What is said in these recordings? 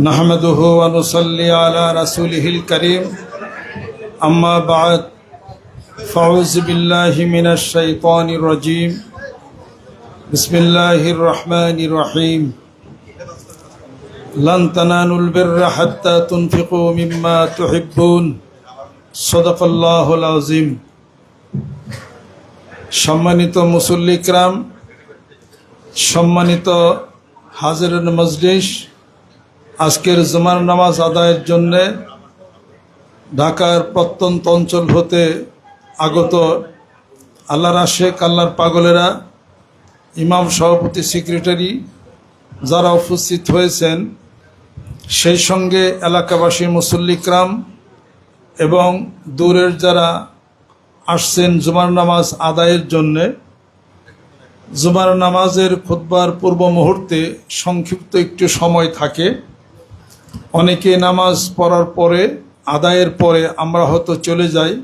نحمده ونصلي على رسوله الكريم أما بعد فأعوذ بالله من الشيطان الرجيم بسم الله الرحمن الرحيم لن تنالوا البر حتى تنفقوا مما تحبون صدق الله العظيم সম্মানিত মুসল্লিকরাম সম্মানিত হাজির মজলিস আজকের জুমার নামাজ আদায়ের জন্যে ঢাকার প্রত্যন্ত অঞ্চল হতে আগত আল্লাহর আশেক আল্লাহর পাগলেরা, ইমাম সভাপতি, সেক্রেটারি যারা উপস্থিত হয়েছেন, সেই সঙ্গে এলাকাবাসী মুসল্লিকরাম এবং দূরের যারা আসছেন জুমার নামাজ আদায়ের জন্যে, জুমার নামাজের খুতবার পূর্ব মুহূর্তে সংক্ষিপ্ত একটু সময় থাকে। অনেকে নামাজ পড়ার পরে, আদায়ের পরে আমরা হয়তো চলে যাই।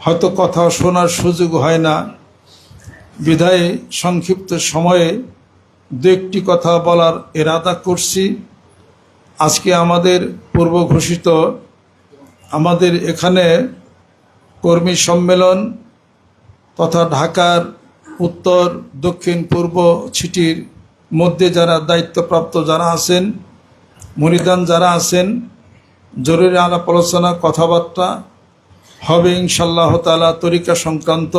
হয়তো কথা শোনার সুযোগ হয় না। বিধায় সংক্ষিপ্ত সময়ে দু একটি কথা বলার এরাদা করছি। আজকে আমাদের পূর্ব ঘোষিত আমাদের এখানে কর্মী সম্মেলন তথা ঢাকার উত্তর, দক্ষিণ, পূর্ব ছিটির মধ্যে যারা দায়িত্বপ্রাপ্ত যারা আছেন মরিদান যারা আছেন, জরুরি আলাপ আলোচনা, কথাবার্তা হবে ইনশাল্লাহ তালা তরিকা সংক্রান্ত।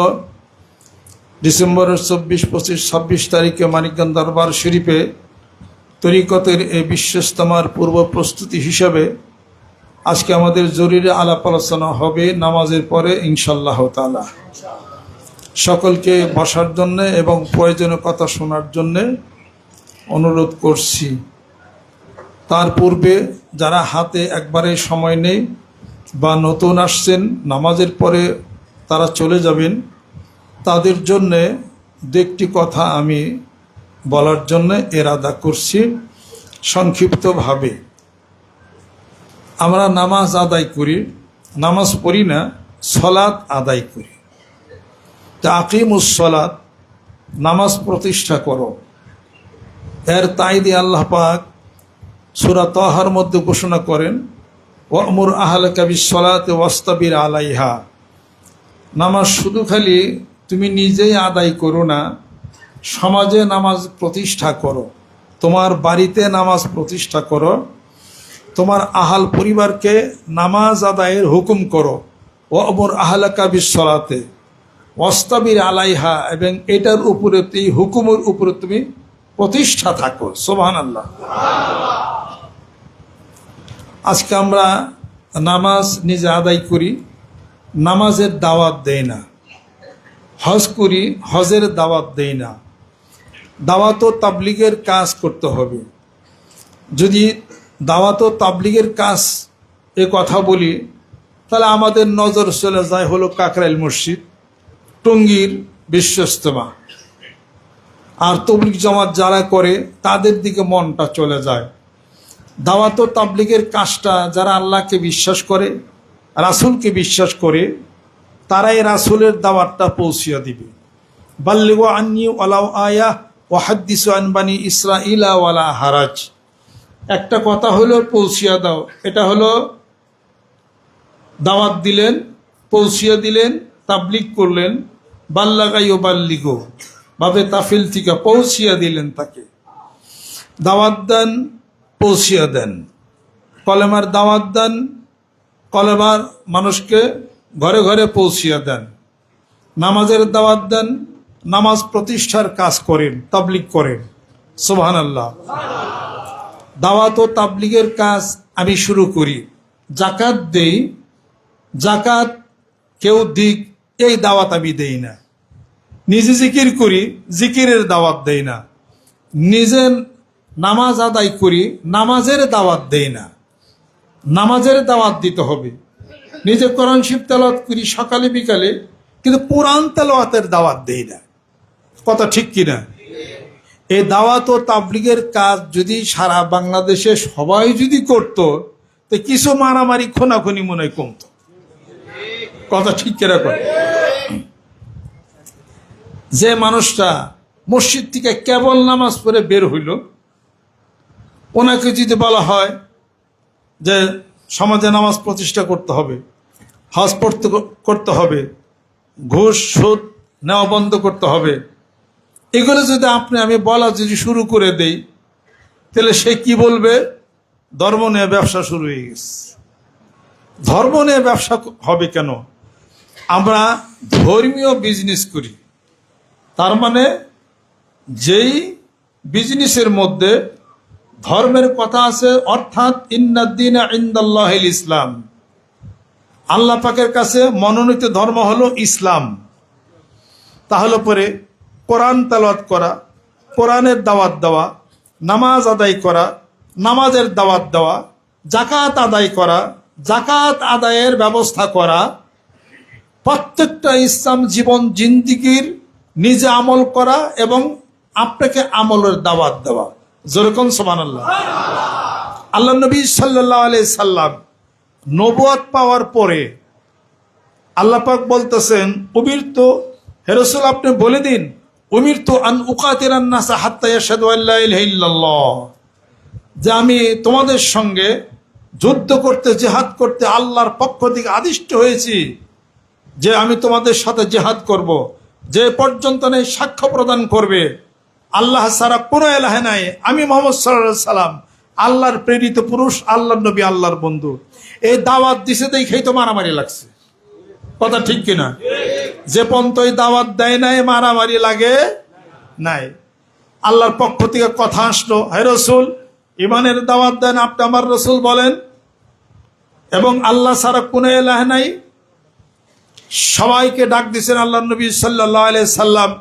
ডিসেম্বরের চব্বিশ, পঁচিশ, ছাব্বিশ তারিখে মানিকগঞ্জ দরবার শরীফে তরিকতের এই বিশ্বস্তমার পূর্ব প্রস্তুতি হিসাবে আজকে আমাদের জরুরি আলাপ আলোচনা হবে নামাজের পরে ইনশাল্লাহ তালা সকলকে বসার জন্যে এবং প্রয়োজনীয় কথা শোনার জন্যে অনুরোধ করছি। তার পূর্বে যারা হাতে একবারে সময় নেই বা নতুন আসছেন, নামাজের পরে তারা চলে যাবেন, তাদের জন্যে দু কথা আমি বলার জন্য এরাদা করছি সংক্ষিপ্তভাবে। আমরা নামাজ আদায় করি, নামাজ পড়ি না, সলাৎ আদায় করি। তা আকিমুসলাৎ নামাজ প্রতিষ্ঠা করো। এর তাই দিয়ে আল্লাহ পাক সুরা তহার মধ্যে ঘোষণা করেন ওমর আহল কবি সলাতে ওয়াস্তাবির আলাইহা। নামাজ শুধু খালি তুমি নিজেই আদায় করো না, সমাজে নামাজ প্রতিষ্ঠা করো, তোমার বাড়িতে নামাজ প্রতিষ্ঠা করো, তোমার আহাল পরিবারকে নামাজ আদায়ের হুকুম করো অমর আহলাকা বিশ্বলাতে ওস্তাবির আলাইহা, এবং এটার উপরে হুকুমের উপরে তুমি প্রতিষ্ঠা থাকো সোহান আল্লাহ আজকে আমরা নামাজ নিজে আদায় করি, নামাজের দাওয়াত দেয় না। হজ করি, হজের দাওয়াত দেয় না। দাওয়াত ও তাবলিগের কাজ করতে হবে। যদি দাওয়াত ও তাবলিগের কাজ এ কথা বলি, তাহলে আমাদের নজর চলে যায় হলো কাকরাইল মসজিদ, টঙ্গীর বিশ্বস্তমা। আর তবলিক জমাত যারা করে, তাদের দিকে মনটা চলে যায়। দাওয়াত তাবলিগের কাজটা যারা আল্লাহকে বিশ্বাস করে, রাসুলকে বিশ্বাস করে, তারাই রাসুলের দাওয়াতটা পৌঁছিয়ে দিবে। বাল্লিগ আন্নি ওয়ালাউ আয়া ওয়াহাদ্দিস আনবানি ইসরা ইলা ওয়ালা হারাজ। একটা কথা হলো পৌঁছিয়া দাও, এটা হলো দাওয়াত দিলেন, পৌঁছিয়া দিলেন, তাবলিগ করলেন, বাল্লাগাই ও বাল্লিগো। বাবে তাফিল থেকে পৌঁছিয়া দিলেন তাকে। দাওয়াত দেন, পৌঁছিয়া দেন। কলেমার দাওয়াত দেন, কলেমার মানুষকে ঘরে ঘরে পৌঁছিয়া দেন। নামাজের দাওয়াত দেন, নামাজ প্রতিষ্ঠার কাজ করেন, তাবলিগ করেন। সোহান আল্লাহ দাওয়াত ও তাবলিগের কাজ আমি শুরু করি। জাকাত দেই জাকাত কেউ দিক, এই দাওয়াত আমি দেই না। নিজে জিকির করি, জিকিরের দাওয়াত দেই না। নিজে নামাজ আদায় করি, নামাজের দাওয়াত দেই না। নামাজের দাওয়াত দিতে হবে। নিজে কোরআন শিব তেলাওয়াত করি সকালে, বিকালে, কিন্তু কোরআন তেলাওয়াতের দাওয়াত দেই না। কথা ঠিক কিনা? এই দাওয়াত ও তাবলিগের কাজ যদি সারা বাংলাদেশে সবাই যদি করত, তো কিছু মারামারি, খোনাখুনি মনে কমতো। কথা ঠিক কীরকম যে মানুষটা মসজিদ থেকে কেবল নামাজ পড়ে বের হইল, ওনাকে যদি বলা হয় যে সমাজে নামাজ প্রতিষ্ঠা করতে হবে, হজ পড়তে করতে হবে, ঘুষ, সুদ নেওয়া বন্ধ করতে হবে, এগুলো যদি আপনি, আমি বলা যদি শুরু করে দেই, তাহলে সে কি বলবে? ধর্ম নিয়ে ব্যবসা শুরু হয়ে গেছে। ধর্ম নিয়ে ব্যবসা হবে কেন? আমরা ধর্মীয় বিজনেস করি। তার মানে যেই বিজনেসের মধ্যে ধর্মের কথা আছে, অর্থাৎ ইন্নাদ্দিন ইন্দাল্লাহ ইসলাম আল্লাহ পাকের কাছে মনোনীত ধর্ম হলো ইসলাম। তাহলে পরে কোরআন তালাত করা, কোরআনের দাওয়াত দেওয়া, নামাজ আদায় করা, নামাজের দাওয়াত দেওয়া জাকাত আদায় করা জাকাত আদায়ের ব্যবস্থা করা, প্রত্যেকটা ইসলাম জীবন জিন্দিগির নিজে আমল করা এবং আপনাকে আমলের দাওয়াত দেওয়া। যেরকম সমান আল্লাহ আল্লাহ নবী সাল্লাহ আলাই সাল্লাম নবুয়াত পাওয়ার পরে আল্লাহ পাক বলতেছেন, উমির তো হেরসুল আপনি বলে দিন, উমির তো আন যে আমি তোমাদের সঙ্গে যুদ্ধ করতে, জেহাদ করতে আল্লাহর পক্ষ থেকে আদিষ্ট হয়েছি, যে আমি তোমাদের সাথে জেহাদ করব। যে পর্যন্ত নেই সাক্ষ্য প্রদান করবে, আল্লাহ সারা কোনো এলাহে নাই। আমি মোহাম্মদ সাল্লাহ সাল্লাম, আল্লাহর প্রেরিত পুরুষ আল্লাহ নবী, আল্লাহর বন্ধু। এই দাওয়াত দিছে দেখেই তো মারামারি লাগছে। কথা ঠিক কিনা? যে এই দাওয়াত দেয় নাই, মারামারি লাগে নাই। আল্লাহর পক্ষ থেকে কথা আসলো, হে রসুল, ইমানের দাওয়াত দেন আপনি আমার রসুল বলেন। এবং আল্লাহ সারা কোনো এলাহ নাই সবাইকে ডাক দিছেন আল্লাহ নবী সাল্লাহ সাল্লাম।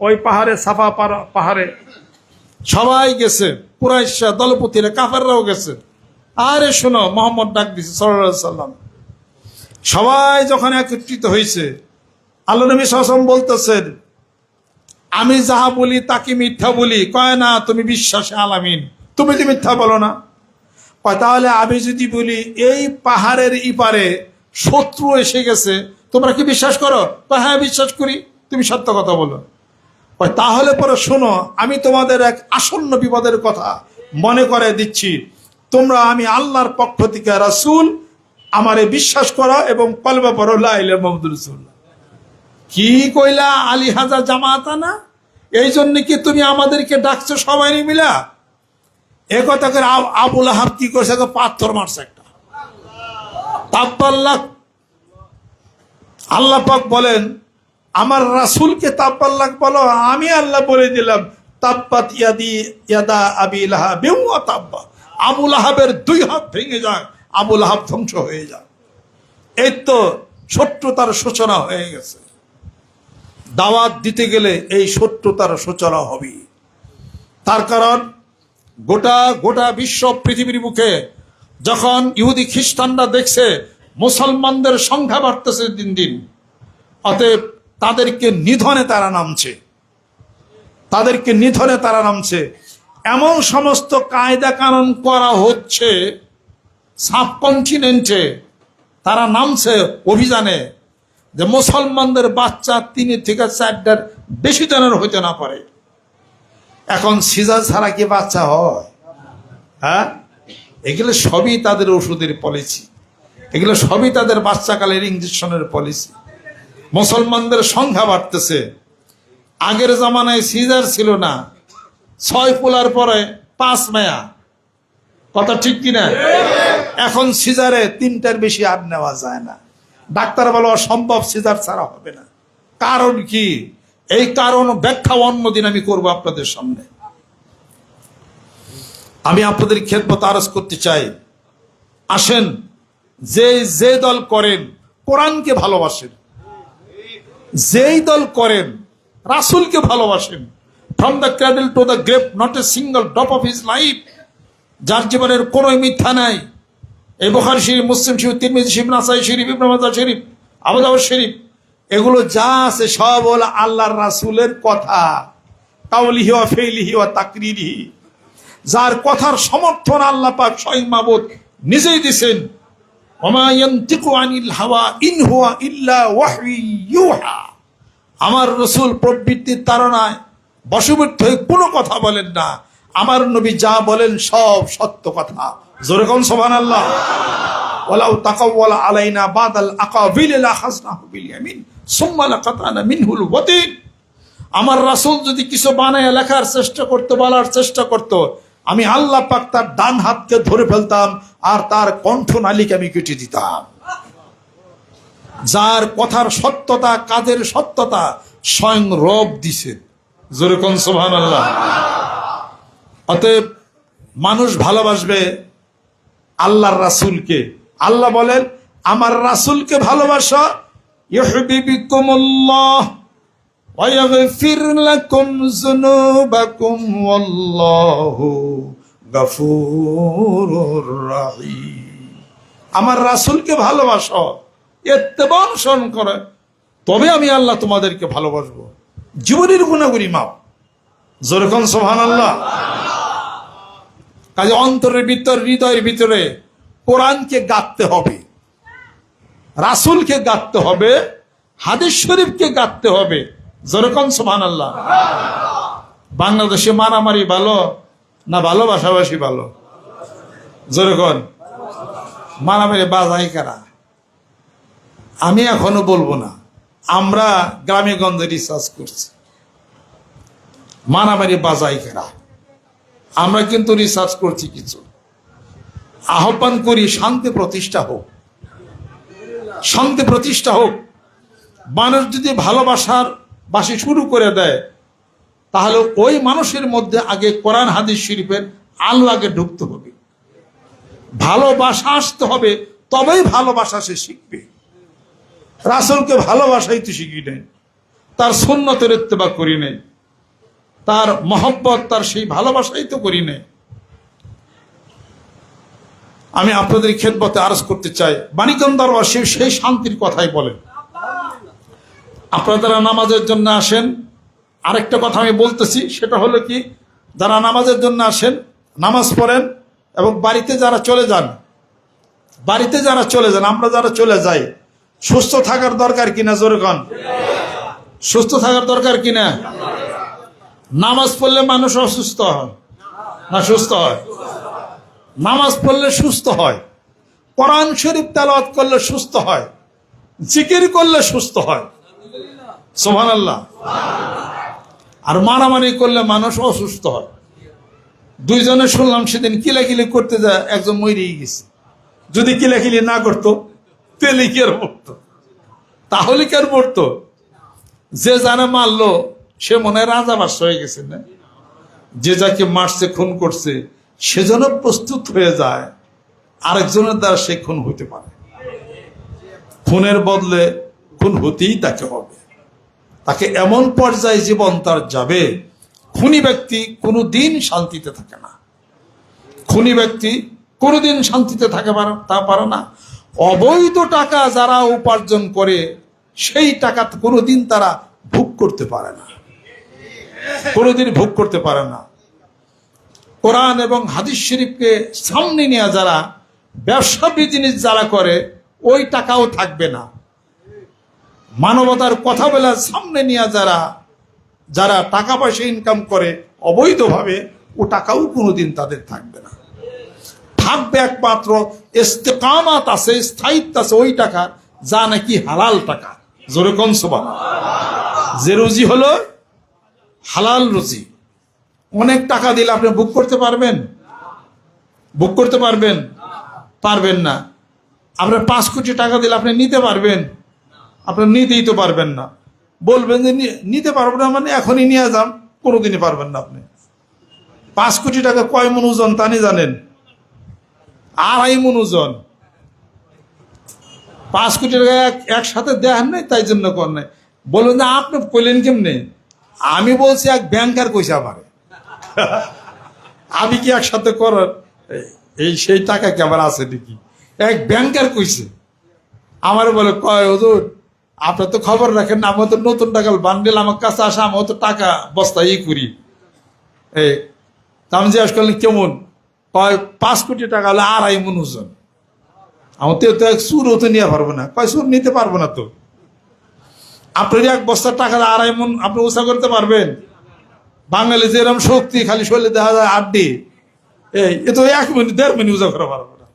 ওই পাহাড়ে, সাফা পাহাড়ে। সবাই গেছে। কুরাইশা দলপতিরা, কাফেররাও গেছে। আরে শোনো, মোহাম্মদ ডাক দিছে সাল্লাহ সাল্লাম। সবাই যখন একত্রিত হয়েছে আল্লাহ নবী সাসম বলতেছেন, আমি যাহা বলি তাকে মিথ্যা বলি। কয়, না, তুমি বিশ্বাসে আলামিন। তুমি তো মিথ্যা বলো না। তাহলে আমি যদি বলি এই পাহাড়ের ইপারে শত্রু এসে গেছে। তোমরা কি বিশ্বাস করো? হ্যাঁ বিশ্বাস করি। তুমি সত্য কথা বলো। তাহলে পরে শোনো, আমি তোমাদের এক আসন্ন বিপদের কথা মনে করে দিচ্ছি। তোমরা আমি আল্লাহর পক্ষ থেকে রাসূল, আমারে বিশ্বাস করো এবং কলবা পড়ো লাইলে কি কইলা আলী হাজার জামাতা না? এই জন্য কি তুমি আমাদেরকে ডাকছো সবাই মিলা? এ কথা করে আব- আবুল আহাব কি করছে পাথর মারছে। তাব্বাল্লাহ আল্লাহ পাক বলেন, আমার রাসূলকে তাব্বাল্লাহ বলো, আমি আল্লাহ বলে দিলাম, তাব্বাত ইয়াদি ইয়াদা আবি লাহাব তাব্বা। আবুল আহাবের দুই হাত ভেঙে যাক আবুল আহাব ধ্বংস হয়ে যাক এই তো শত্রুতার সূচনা হয়ে গেছে। দাওয়াত দিতে গেলে এই শত্রুতার সূচনা হবে তার কারণ, গোটা গোটা বিশ্ব পৃথিবীর মুখে যখন ইহুদি খ্রিস্টানরা দেখছে মুসলমানদের সংখ্যা বাড়তেছে দিন দিন, অতএব তাদেরকে নিধনে তারা নামছে। তাদেরকে নিধনে তারা নামছে। এমন সমস্ত কায়দা কানুন করা হচ্ছে, সাবকন্টিনেন্টে তারা নামছে অভিযানে যে মুসলমানদের বাচ্চা তিনি থেকে চারটার বেশি জনের হইতে না পারে। এখন সিজার ছাড়া কি বাচ্চা হয়? হ্যাঁ? এগুলো সবই তাদের ওষুধের পলিসি এগুলো সবই তাদের বাচ্চাকালের ইঞ্জেকশনের পলিসি মুসলমানদের সংখ্যা বাড়তেছে। আগের জামানায় সিজার ছিল না। ছয় পোলার পরে পাঁচ মায়া। কথা ঠিক কিনা এখন সিজারে তিনটার বেশি আর নেওয়া যায় না। ডাক্তার বলো অসম্ভব সিজার ছাড়া হবে না। কারণ কি? এই কারণ ব্যাখ্যা অন্যদিন আমি করব আপনাদের সামনে। আমি আপনাদের খেদমত আরজ করতে চাই। আসেন, যে যে দল করেন, কোরআনকে ভালোবাসেন। যেই দল করেন, রাসুলকে ভালোবাসেন। From the cradle to the grave not a single drop of his life যার জীবনের কোনো মিথ্যা নাই। এই বোখার শরীফ, মুসলিম শরীফ, তিরমিজি শরীফ, নাসাই শরীফ, ইবনে মাজাহ শরীফ আবুদাউদ শরীফ, এগুলো যা আছে সব হলো আল্লাহর রাসূলের কথা। কাউলিহি ওয়া ফেইলিহি ওয়া তাকরিরিহি। যার কথার সমর্থন আল্লাহ পাক স্বয়ং মাবুদ নিজেই দিছেন। হুয়া আমার রসুল প্রবৃত্তির তাড়নায় বশবর্তী হয়ে কোনো কথা বলেন না। আমার নবী যা বলেন সব সত্য কথা। জোরে কোন সোভান আল্লাহ ওয়ালাউ তাকাওয়ালা আলাইনা বাদাল আকাবিল লাখাজনাহু বিল ইয়ামিন, সুম্মা লাকাতানা মিনহুল ওয়াতিন। আমার রাসূল যদি কিছু বানায় লেখার চেষ্টা করতে, বলার চেষ্টা করত আমি আল্লাহ পাক তার ডান হাতকে ধরে ফেলতাম, আর তার কণ্ঠ নালিকে আমি কেটে দিতাম। যার কথার সত্যতা, কাজের সত্যতা স্বয়ং রব দিছে জোরে কোন আল্লাহ অতএব মানুষ ভালোবাসবে আল্লাহর রাসূলকে। আল্লাহ বলেন, আমার রাসূলকে ভালোবাসা, ইউহিব্বুকুমুল্লাহ। ইয়াগফির লাকুম যুনুবাকুম ওয়াল্লাহু গফুরুর রহিম আমার রাসূলকে ভালোবাসো ইত্তেবা অনুসরণ করে। তবে আমি আল্লাহ তোমাদেরকে ভালোবাসবো। জীবনের গুণাগুণি মাপ। যেরকম সোহান আল্লাহ কাজে অন্তরের ভিতর, হৃদয়ের ভিতরে কোরআনকে গাঁথতে হবে। রাসুলকে গাঁথতে হবে, হাদিস শরীফকে গাঁথতে হবে। যেরকম সোহান আল্লাহ বাংলাদেশে মারামারি ভালো না ভালো ভালোবাসাবাসি ভালো? যেরকম মারামারি বাজাই কারা? আমি এখনও বলব না, আমরা গ্রামে গঞ্জে রিসার্চ করছি। মারামারি বাজাই কারা? আমরা কিন্তু রিসার্চ করছি কিছু। আহ্বান করি শান্তি প্রতিষ্ঠা হোক। শান্তি প্রতিষ্ঠা হোক। মানুষ যদি ভালোবাসার বাসি শুরু করে দেয়, তাহলে ওই মানুষের মধ্যে আগে কোরআন, হাদিস শরীফের আলো আগে ঢুকতে হবে। ভালোবাসা আসতে হবে, তবেই ভালোবাসা সে শিখবে। রাসুলকে ভালোবাসাই তো শিখি নেই, তার সুন্নতের ইত্তেবা করি নেই, তার মহব্বত, তার সেই ভালোবাসাই তো করি নেই। আমি আপনাদের খেদমতে আরজ করতে চাই বাণিকন দরবার সেই শান্তির কথাই বলেন। আপনারা যারা নামাজের জন্য আসেন, আরেকটা কথা আমি বলতেছি, সেটা হলো কি, যারা নামাজের জন্য আসেন, নামাজ পড়েন এবং বাড়িতে যারা চলে যান, বাড়িতে যারা চলে যান, আমরা যারা চলে যাই, সুস্থ থাকার দরকার কিনা জোরে কন? সুস্থ থাকার দরকার কিনা? নামাজ পড়লে মানুষ অসুস্থ হয়। না, সুস্থ হয়। নামাজ পড়লে সুস্থ হয়। কোরআন শরীফ তেলাওয়াত করলে সুস্থ হয়। জিকির করলে সুস্থ হয়। সোহান আল্লাহ আর মারামারি করলে মানুষ অসুস্থ হয়। দুইজনে শুনলাম সেদিন কিলাকিলি করতে যায়, একজন মরেই গেছে। যদি কিলাকিলি না করতো তেলে কি আর পড়তো তাহলে কি আর পড়তো যে যারা মারলো, সে মনে হয় রাজা বাস হয়ে গেছে, না? যে যাকে মারছে, খুন করছে সেজন্য প্রস্তুত হয়ে যায়, আরেকজনের দ্বারা সে খুন হইতে পারে। খুনের বদলে খুন হতেই তাকে হবে। তাকে এমন পর্যায়ে জীবন তার যাবে, খুনি ব্যক্তি কোনো দিন শান্তিতে থাকে না। খুনি ব্যক্তি কোনোদিন শান্তিতে থাকে তা পারে না। অবৈধ টাকা যারা উপার্জন করে, সেই টাকা কোনোদিন তারা ভোগ করতে পারে না। কোনোদিন ভোগ করতে পারে না। কোরআন এবং হাদিস শরীফকে সামনে নিয়ে যারা ব্যবসা বিজিনেস যারা করে, ওই টাকাও থাকবে না। মানবতার কথা বলার সামনে নিয়ে যারা যারা টাকা পয়সা ইনকাম করে, অবৈধভাবে ও টাকাও কোনোদিন তাদের থাকবে না। থাকবে একমাত্র ইস্তেকামাত আছে, স্থায়িত্ব আছে ওই টাকা, যা নাকি হালাল টাকা। জোরে কোন সবান যে রুজি হলো, হালাল রুজি। অনেক টাকা দিলে আপনি বুক করতে পারবেন? বুক করতে পারবেন? পারবেন না। আপনার পাঁচ কোটি টাকা দিলে আপনি নিতে পারবেন? আপনি নিতেই তো পারবেন না। বলবেন যে নি- নিতে পারব না মানে এখনই নিয়ে যান, কোনোদিনই পারবেন না আপনি। পাঁচ কোটি টাকা কয় মন তা নি জানেন? আড়াই মন ওজন। পাঁচ কোটি টাকা এক- একসাথে দেন নাই, তাই জন্য কর নাই। বলবেন যে আপনি কইলেন কেমনে? আমি বলছি এক ব্যাংকার কইছে আমারে। আমি কি একসাথে এই- এই সেই টাকা কি আমার আছে নাকি? এক ব্যাংকার কইছে। আমার বলে, কয় হুজুর আপনার তো খবর রাখেন না, আমার তো নতুন টাকা, বান্ডেল আমার কাছে আসে, আমার তো টাকা বস্তা ই করি। এই আমি জিজ্ঞাসা করলেন, কেমন? কয়, পাঁচ কোটি টাকা হলে আড়াই মন ওজন। আমার তো এক সুরও তো নিয়ে পারব না। কয় সুর নিতে পারব না তো। আপনার এক বস্তার টাকা আড়াই মন আপনি উষা করতে পারবেন। বাঙালি যেরকম শক্তি, খালি শরীরে দেখা যায় আড্ডি। এই, এ তো এক মিনিট, দেড় মিনিট উজা করা পারব না।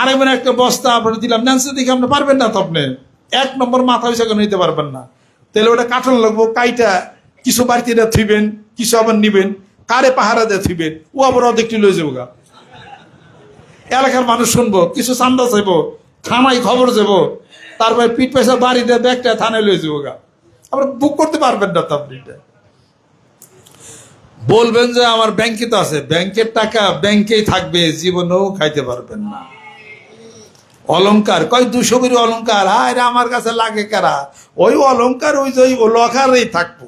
আরে মানে একটা বস্তা আপনার দিলাম ন্যান্সি দেখে আপনি পারবেন না তো আপনি। এক নম্বর মাথা হিসাবে নিতে পারবেন না? তাহলে ওটা কাটন লাগবো, কাইটা কিছু বাড়িতে এটা থুইবেন, কিছু আবার নিবেন, কারে পাহারা দিয়ে থুইবেন, ও আবার অর্ধেকটি লয়ে যাব গা। এলাকার মানুষ শুনব, কিছু চান্দা চাইব থানায় খবর যাব, তারপরে পিঠ পয়সা বাড়িতে ব্যাগটা থানায় লয়ে যাব গা। আমরা বুক করতে পারবেন না তো আপনি বলবেন যে আমার ব্যাংকে তো আছে ব্যাংকের টাকা ব্যাংকেই থাকবে, জীবনেও খাইতে পারবেন না। অলংকার। কয়, দুশো করে অলংকার? হায় রে, আমার কাছে লাগে কারা? ওই অলংকার, ওই যে ওই লকারেই থাকব।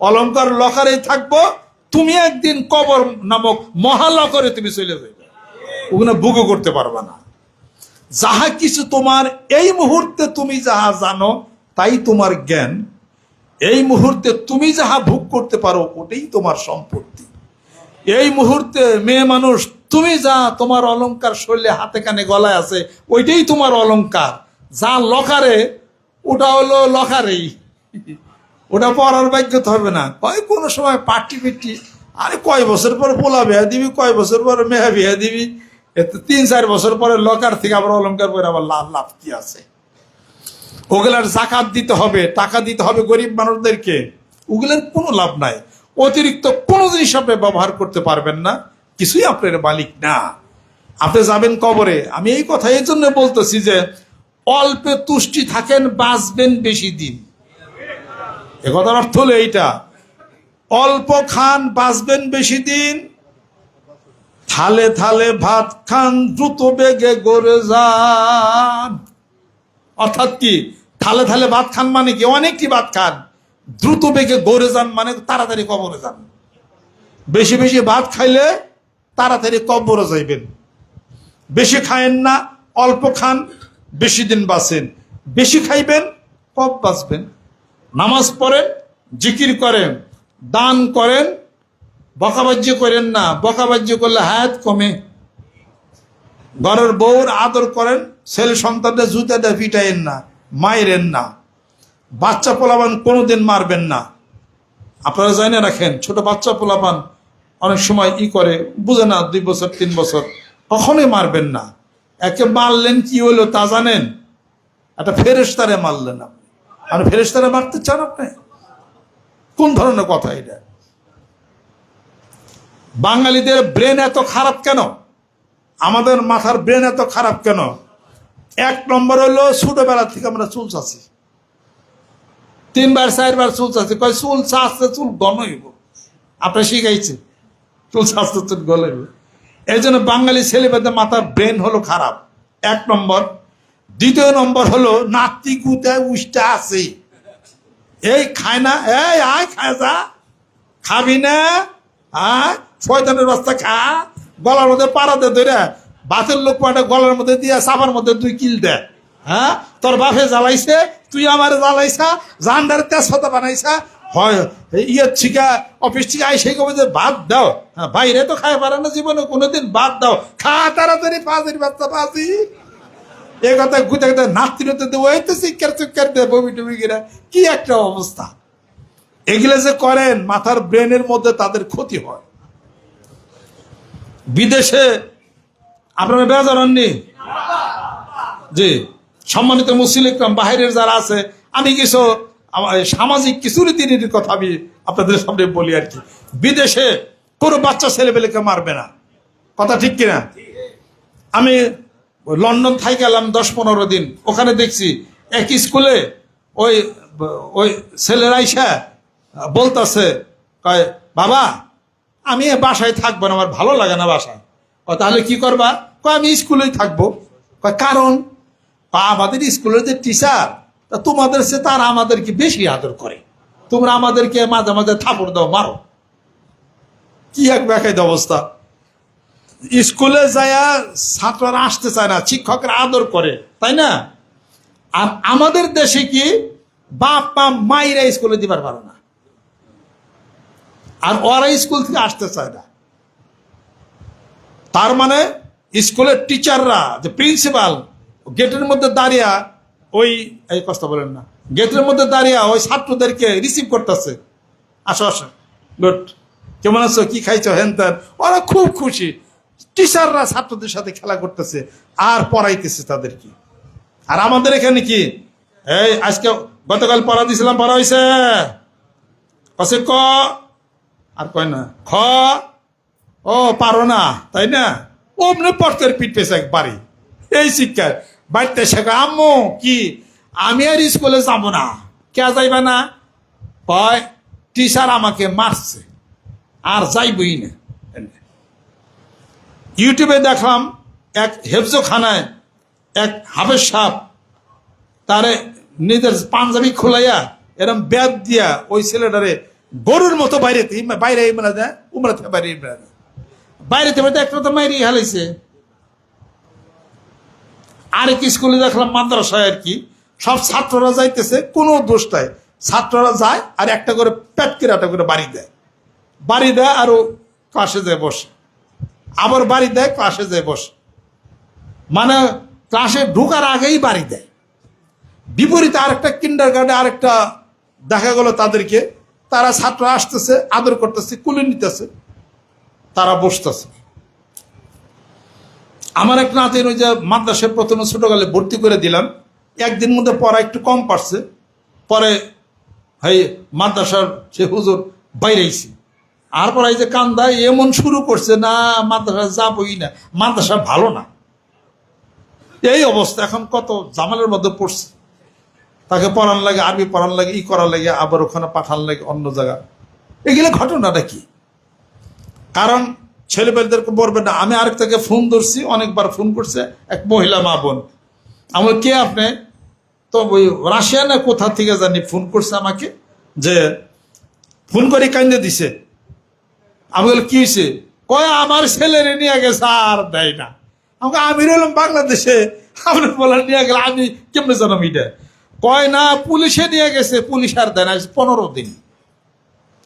অলংকার লকারেই থাকব, তুমি একদিন কবর নামক মহালকরে তুমি চলে যাবে ওখানে বুকও করতে পারবে না। যাহা কিছু তোমার এই মুহূর্তে তুমি যাহা জানো, তাই তোমার জ্ঞান। এই মুহূর্তে তুমি যাহা ভোগ করতে পারো, ওটাই তোমার সম্পত্তি। এই মুহূর্তে মেয়ে মানুষ তুমি যা তোমার অলংকার শরীরে হাতে কানে গলায় আছে, ওইটাই তোমার অলংকার। যা লকারে, ওটা হলো লকারেই। ওটা পড়ার বাক্যত হবে না। কয় কোনো সময় পাটি পিটি আরে কয় বছর পর পোলা বিয়া দিবি, কয় বছর পরে মেহা বিয়া দিবি এতে তিন চার বছর পরে লকার থেকে আবার অলংকার পরে আবার লাভ লাভ কি আছে? ওগুলার জাকাত দিতে হবে, টাকা দিতে হবে গরিব মানুষদেরকে। ওগুলোর কোনো লাভ নাই। অতিরিক্ত কোনো জিনিস আপনি ব্যবহার করতে পারবেন না। কিছুই আপনার মালিক না। আপনি যাবেন কবরে। আমি এই কথা এই জন্য বলতেছি যে, অল্পে তুষ্টি থাকেন, বাঁচবেন বেশি দিন। এ কথার অর্থ হলো এইটা। অল্প খান, বাঁচবেন বেশি দিন। থালে থালে ভাত খান, দ্রুত বেগে গড়ে যান। অর্থাৎ কি, থালে থালে ভাত খান মানে কি? অনেকটি ভাত খান, দ্রুত বেগে গড়ে যান মানে তাড়াতাড়ি কবরে যান। বেশি বেশি ভাত খাইলে তাড়াতাড়ি কবরে যাইবেন। বেশি খায়েন না, অল্প খান, বেশি দিন বাঁচেন। বেশি খাইবেন, কম বাঁচবেন। নামাজ পড়েন, জিকির করেন, দান করেন বকাবাজ্য করেন না বকাবাজ্য করলে হায়াত কমে। ঘরের বউর আদর করেন, ছেলে সন্তানদের জুতা দিয়ে পিটাইন না মায়েরেন না। বাচ্চা পোলাপান কোনোদিন মারবেন না। আপনারা জানে রাখেন, ছোট বাচ্চা পোলাপান অনেক সময় ই করে, বুঝে না, দুই বছর, তিন বছর। কখনোই মারবেন না। একে মারলেন, কি হলো তা জানেন? একটা ফেরেস্তারে মারলেন আপনি। আর ফেরেস্তারে মারতে চান আপনি? কোন ধরনের কথা এটা? বাঙালিদের ব্রেন এত খারাপ কেন? আমাদের মাথার ব্রেন এত খারাপ কেন? এক নম্বর হলো ছোটবেলা থেকে আমরা চুল চাচ্ছি। তিনবার, চারবার চুল চাচ্ছি। কয়, চুল চাচ্ছে, চুল গনইব আপনার শিখাইছে চুল গলাইব এই জন্য বাঙালি ছেলেমেয়েদের মাথার ব্রেন হলো খারাপ। এক নম্বর। দ্বিতীয় নম্বর হলো নাতি কুতায় উষ্টা আছে এই খায় না, এই আয়, খায় যা। খাবি না, আয়, শয়তানের রাস্তা খা। গলার মধ্যে পাড়াতে ধরে। বাতের লোক পাটা গলার মধ্যে দিয়া সাবার মধ্যে তুই কিল দে। হ্যাঁ? তোর বাপে জ্বালাইছে, তুই আমার জ্বালাইছা জান্ডার তেজপাতা বানাইছা হয় ইয়ে ঠিকা অফিস থেকে আই সেই কবে বাদ দাও। হ্যাঁ, বাইরে তো খাই পারে না জীবনে কোনোদিন বাদ দাও। খা তাড়াতাড়ি পাঁচের বাচ্চা পাঁচি এ কথা গুতে গুতে নাতি নাতে দেবো এই তো শিক্ষার চিৎকার দেয় বমি টমি গিরা। কি একটা অবস্থা। এগুলো যে করেন মাথার ব্রেনের মধ্যে তাদের ক্ষতি হয়। বিদেশে আপনারা বেজার হননি? জি। সম্মানিত মুসলিম বাহিরের যারা আছে আমি কিছু আমার সামাজিক কিছু রীতিনীতির কথা আমি আপনাদের সামনে বলি আর কি। বিদেশে কোনো বাচ্চা ছেলেপেলেকে মারবে না। কথা ঠিক কিনা? আমি লন্ডন থাই গেলাম দশ পনেরো দিন। ওখানে দেখছি এক স্কুলে ওই ওই ছেলেরা আইসা বলতেছে, কয়, বাবা, আমি বাসায় থাকব না, আমার ভালো লাগে না বাসায়। কয়, তাহলে কি করবা? কয়, আমি স্কুলেই থাকব। কয়, কারণ? আমাদের স্কুলের যে টিচার তা তোমাদের সে তারা আমাদেরকে বেশি আদর করে। তোমরা আমাদেরকে মাঝে মাঝে থাপড় দাও, মারো। কি এক ব্যাখাইত অবস্থা? স্কুলে যায়া ছাত্ররা আসতে চায় না, শিক্ষকরা আদর করে, তাই না? আর আমাদের দেশে কি বাপ, মা মাইরা স্কুলে দিবার পারো না। আর ওরা স্কুল থেকে আসতে চায় না। তার মানে স্কুলের টিচাররা, যে প্রিন্সিপাল, গেটের মধ্যে দাঁড়িয়ে ওই, এই কথা বলেন না। গেটের মধ্যে দাঁড়িয়ে ওই ছাত্রদেরকে রিসিভ করতেছে। আসো আসো। গুড কেমন আছো? কি খাইছো? হেন তেন ওরা খুব খুশি। টিচাররা ছাত্রদের সাথে খেলা করতেছে আর পড়াইতেছে তাদেরকে। আর আমাদের এখানে কি? এই, আজকে গতকাল পড়া দিয়েছিলাম পড়া হয়েছে কসে ক? আর কয় না? খ? ও, পারো না, তাই না? অমনি পটকের পিঠ পেছে একবারই। এই শিক্ষা বাড়িতে শেখা আম্মু, কি? আমি আর স্কুলে যাব না। কে যাইবা না? কয়, টিচার আমাকে মারছে। আর যাইবই না। ইউটিউবে দেখলাম এক হেফজোখানায় এক হাফেজ সাপ তারে নিজের পাঞ্জাবি খোলাইয়া এরম ব্যাদ দিয়া ওই ছেলেটারে গরুর মতো বাইরে বাইরে ইমরা দেয়, উমরা থেকে বাইরে ইমরা দেয়। বাইরে একটা তো মাইরি হালাইছে। আরেক স্কুলে দেখলাম মাদ্রাসায় আর কি। সব ছাত্ররা যাইতেছে, কোনো দোষ নাই। ছাত্ররা যায় আর একটা করে পেট করে একটা করে বাড়ি দেয়। বাড়ি দেয় আর ও ক্লাসে যায় বসে। আবার বাড়ি দেয় ক্লাসে যায় বসে। মানে ক্লাসে ঢোকার আগেই বাড়ি দেয়। বিপরীতে আরেকটা কিন্ডার গার্ডে আরেকটা দেখা গেল তাদেরকে। তারা ছাত্র আসতেছে, আদর করতেছে কুলে নিতেছে। তারা বসতেছে। আমার এক নাতিন ওই যে মাদ্রাসায় প্রথমে ছোটকালে ভর্তি করে দিলাম। একদিন মধ্যে পড়া একটু কম পারছে। পরে হাই মাদ্রাসার সে হুজুর বাইরেছি আর পরে এই যে কান্দায় এমন শুরু করছে, না, মাদ্রাসা যাবই না। মাদ্রাসা ভালো না। এই অবস্থা এখন কত জামালের মধ্যে পড়ছে। তাকে পড়ান লাগে, আরবি পড়ান লাগে, ই করার লাগে, আবার ওখানে পাঠান লাগে অন্য জায়গা। এগুলো ঘটনাটা কি? কারণ ছেলেমেয়েদেরকে বলবে না, আমি আরেক থেকে ফোন ধরছি, অনেকবার ফোন করছে, এক মহিলা মা বোন। আমার কে আপনি? তো ওই রাশিয়া না কোথা থেকে জানি ফোন করছে আমাকে, যে ফোন করে কান্দে দিছে। আমি বলি, কি হয়েছে কয়, আমার ছেলেরে নিয়ে গেছে আর দেয় না। আমাকে আমি রইলাম বাংলাদেশে আপনি বলার নিয়ে গেলে আমি কেমনে জানাম এটা? কয়, না, পুলিশে নিয়ে গেছে, পুলিশ আর দেয় না পনেরো দিন।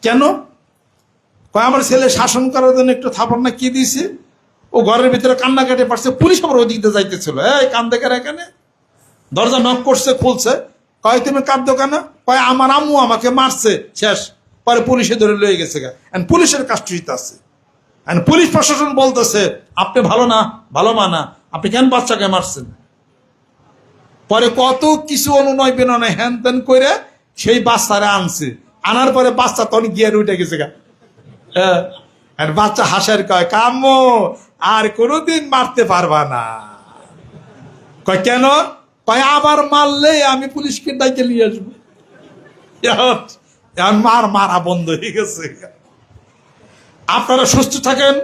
কেন? কয়, আমার ছেলে শাসন করার জন্য একটু থাপড় না কি দিয়েছে? ও ঘরের ভিতরে কান্না কাটে পারছে, পুলিশ আবার ওদিক দিয়ে যাইতেছিল। এই কান দেখে এখানে? দরজা নক করছে, খুলছে। কয়, তুমি কাঁদছো কেন? কয়, আমার আম্মু আমাকে মারছে। শেষ। পরে পুলিশে ধরে লয়ে গেছে গা। And পুলিশের আছে। And পুলিশ প্রশাসন বলতেছে, আপনি ভালো না, ভালো মানা আপনি কেন বাচ্চাকে মারছেন? পরে কত কিছু অনুনয় বিনয় হ্যান ত্যান করে সেই বাচ্চারা আনছে। আনার পরে বাচ্চা তখন গিয়ার উঠে গেছে গা। আর বাচ্চা হাসার কয় কাম্য আর কোনোদিন মারতে পারবা না। কয়, কেন? কয়, আবার মারলে আমি পুলিশকে ডাইকে নিয়ে আসব। মার, মারা, বন্ধ হয়ে গেছে। আপনারা সুস্থ থাকেন,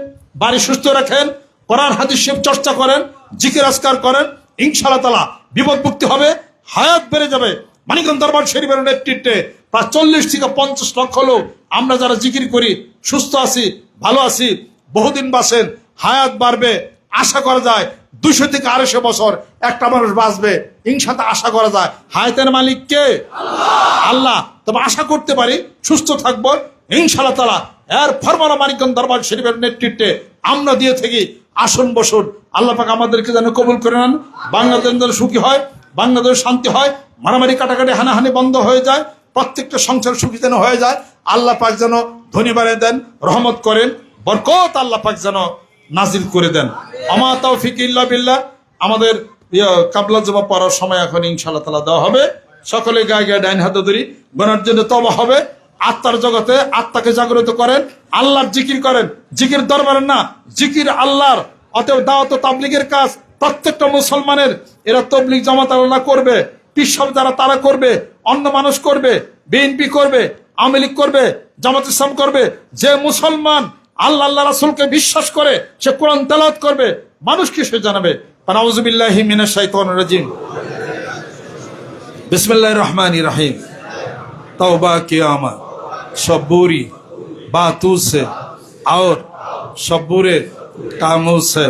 বাড়ি সুস্থ রাখেন, কোরআন, হাদিস চর্চা করেন, জিকির, আজকার করেন, ইনশাআল্লাহ তালা বিপদ মুক্তি হবে, হায়াত বেড়ে যাবে। মানিকন দরবার শরীফের নেতৃত্বে প্রায় চল্লিশ থেকে পঞ্চাশ লক্ষ লোক আমরা যারা জিকির করি সুস্থ আছি, ভালো আছি, বহুদিন বাসেন হায়াত বাড়বে, আশা করা যায় দুশো থেকে আড়াইশো বছর একটা মানুষ বাঁচবে ইনশাতে আশা করা যায়। হায়াতের মালিক কে? আল্লাহ। তবে আশা করতে পারি, সুস্থ থাকব ইনশাল্লাহ তালা এর ফরমানা মানিকগঞ্জ দরবার শরীফের নেতৃত্বে আমরা দিয়ে থাকি আসন বসুন। আল্লাহ পাক আমাদেরকে যেন কবুল করে নেন। বাংলাদেশ যেন সুখী হয়, বাংলাদেশ শান্তি হয়, মারামারি কাটাকাটি হানাহানি বন্ধ হয়ে যায়, প্রত্যেকটা সংসার সুখী যেন হয়ে যায়। আল্লাহ পাক যেন ধনী বাড়ে দেন রহমত করেন বরকত আল্লাহ পাক যেন নাজিল করে দেন। আমা তৌফিক ইল্লা বিল্লাহ। আমাদের ইয়ে, কাবলা জমা পড়ার সময় এখন ইনশাআল্লাহ তালা দেওয়া হবে। সকলে গায়ে গায়ে ডাইন হাতে ধরি গণার জন্য তবা হবে। আত্মার জগতে আত্মাকে জাগ্রত করেন আল্লাহর জিকির করেন। জিকির দরবারের না জিকির আল্লাহর। অতএব দাওয়াত তাবলিগের কাজ প্রত্যেকটা মুসলমানের। এরা তবলিগ জামাত আল্লাহ করবে পিসব যারা তারা করবে অন্য মানুষ করবে বিএনপি করবে আওয়ামী লীগ করবে জামাত ইসলাম করবে যে মুসলমান আল্লাহ আল্লাহ রাসুলকে বিশ্বাস করে সে কোরআন তেলাওয়াত করবে মানুষকে সে জানাবে নাউজুবিল্লাহি মিনাশ শাইতানির রাজিম বিসমিল্লাহির রহমানির রহিম तौबा कियामत शब्बूरी बातू से और शब्बूरे कामों से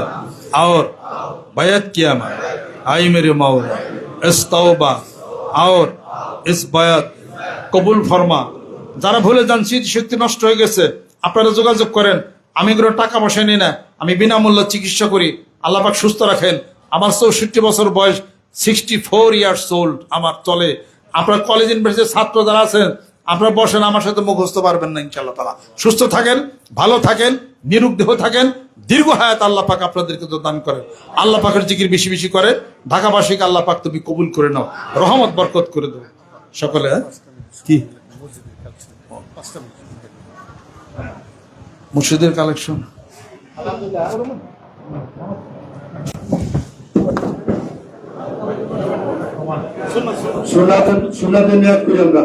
और बैत कियामत आई मेरे मौला इस तौबा और इस बैत কবুল ফরমা যারা ভুলে যান স্মৃতিশক্তি নষ্ট হয়ে গেছে, আপনারা যোগাযোগ করেন। আমি কোনো টাকা পয়সা নিই না, আমি বিনামূল্যে চিকিৎসা করি। আল্লাহ পাক সুস্থ রাখেন। আমার চৌষট্টি বছর বয়স সিক্সটি ফোর ইয়ার্স ওল্ড আমার চলে। আপনার কলেজ ইউনিভার্সিটির ছাত্র যারা আছেন, আপনারা বসেন, আমার সাথে মুখস্থ পারবেন না ইনশাল্লাহ তালা সুস্থ থাকেন, ভালো থাকেন নিরুগ দেহ থাকেন, দীর্ঘ হায়াত আল্লাহ পাক আপনাদেরকে তো দান করেন। আল্লাহ পাকের জিকির বেশি বেশি করে ঢাকাবাসীকে আল্লাহ পাক তুমি কবুল করে নাও, রহমত, বরকত করে দেবো সকলে হ্যাঁ? কি? মুর্শিদের কালেকশন সোনাতে সোনাতে নিয়োগ করি আমরা।